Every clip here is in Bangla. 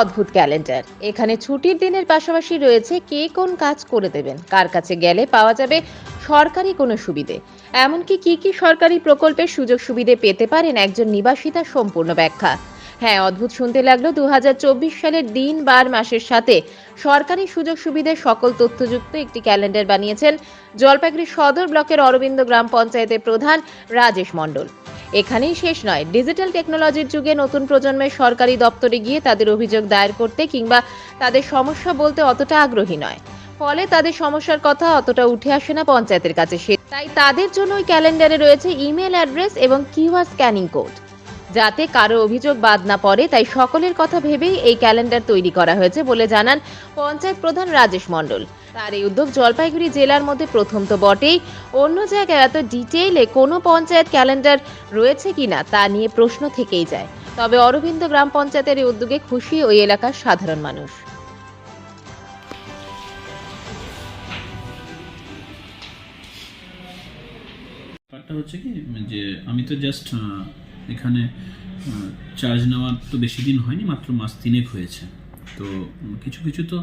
অদ্ভুত ক্যালেন্ডার। এখানে ছুটির দিনের পাশাপাশি রয়েছে কে কোন কাজ করে দেবেন, কার কাছে গেলে পাওয়া যাবে সরকারি কোনো সুবিধে। এমনকি কি কি সরকারি প্রকল্পের সুযোগ সুবিধে পেতে পারেন একজন নিবাসিতা সম্পূর্ণ ব্যাখ্যা। হ্যাঁ অদ্ভুত শুনতে লাগল দু হাজার চব্বিশ সালের দিন বার মাসের সাথে সরকারি সুযোগ সুবিধের সকল তথ্যযুক্ত একটি ক্যালেন্ডার বানিয়েছেন জলপাইগুড়ি সদর ব্লকের অরবিন্দ গ্রাম পঞ্চায়েতের প্রধান রাজেশ মণ্ডল। এখানেই শেষ নয়। ডিজিটাল টেকনোলজির যুগে নতুন প্রজন্মের সরকারি দপ্তরে গিয়ে তাদের অভিযোগ দায়ের করতে কিংবা তাদের সমস্যা বলতে অতটা আগ্রহী নয়। ফলে তাদের সমস্যার কথা অতটা উঠে আসে না পঞ্চায়েতের কাছে। তাই তাদের জন্য ওই ক্যালেন্ডারে রয়েছে ইমেল অ্যাড্রেস এবং কিউআর স্ক্যানিং কোড। যাতে কারও অভিযোগ বাদ না পড়ে, তাই সকলের কথা ভেবেই এই ক্যালেন্ডার তৈরি করা হয়েছে বলে জানান পঞ্চায়েত প্রধান রাজেশ মণ্ডল। তার এই উদ্যোগ জলপাইগুড়ি জেলার মধ্যে প্রথম তো বটেই। অন্য জায়গায় এত ডিটেইলে কোনো পঞ্চায়েত ক্যালেন্ডার রয়েছে কিনা তা নিয়ে প্রশ্ন থেকেই যায়। তবে অরবিন্দ গ্রাম পঞ্চায়েতের এই উদ্যোগে খুশি ওই এলাকার সাধারণ মানুষ। ব্যাপারটা হচ্ছে কি, যে আমি তো জাস্ট এখানে চার্জ নেওয়ার তো বেশি দিন হয়নি, মাত্র মাস তিনেক হয়েছে। তো কিছু কিছু তো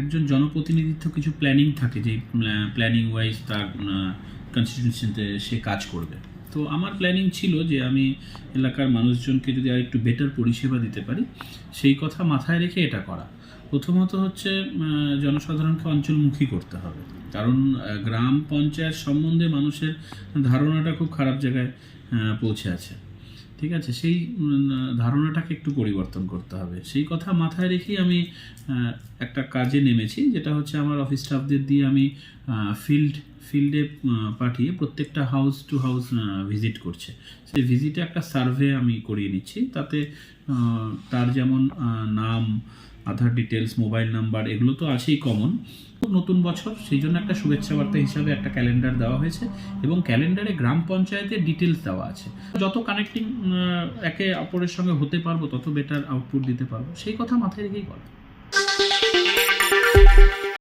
একজন জনপ্রতিনিধিত্ব কিছু প্ল্যানিং থাকে যে প্ল্যানিং ওয়াইজ তার কনস্টিটিউশনতে সে কাজ করবে। তো আমার প্ল্যানিং ছিল যে, আমি এলাকার মানুষজনকে যদি আর একটু বেটার পরিষেবা দিতে পারি, সেই কথা মাথায় রেখে এটা করা। প্রথমত হচ্ছে জনসাধারণকে অঞ্চলমুখী করতে হবে। কারণ গ্রাম পঞ্চায়েত সম্বন্ধে মানুষের ধারণাটা খুব খারাপ জায়গায় পৌঁছে আছে। ঠিক আছে? সেই ধারণাটাকে একটু পরিবর্তন করতে হবে। সেই কথা মাথায় রেখেই আমি একটা কাজে নেমেছি, যেটা হচ্ছে আমার অফিস স্টাফদের দিয়ে আমি ফিল্ড ফিল্ডে পাঠিয়ে প্রত্যেকটা হাউস টু হাউস ভিজিট করছে। সেই ভিজিটে একটা সার্ভে আমি করিয়ে নিচ্ছি। তাতে তার যেমন নাম আধার ডিটেলস মোবাইল নাম্বার এগুলো তো আছেই কমন নতুন বছর, সেই জন্য একটা শুভেচ্ছা বার্তা হিসাবে একটা ক্যালেন্ডার দেওয়া হয়েছে এবং ক্যালেন্ডারে গ্রাম পঞ্চায়েতের ডিটেলস দেওয়া আছে। যত কানেক্টিং একে অপরের সঙ্গে হতে পারব, তত বেটার আউটপুট দিতে পারব। সেই কথা মাথায় রেখেই করা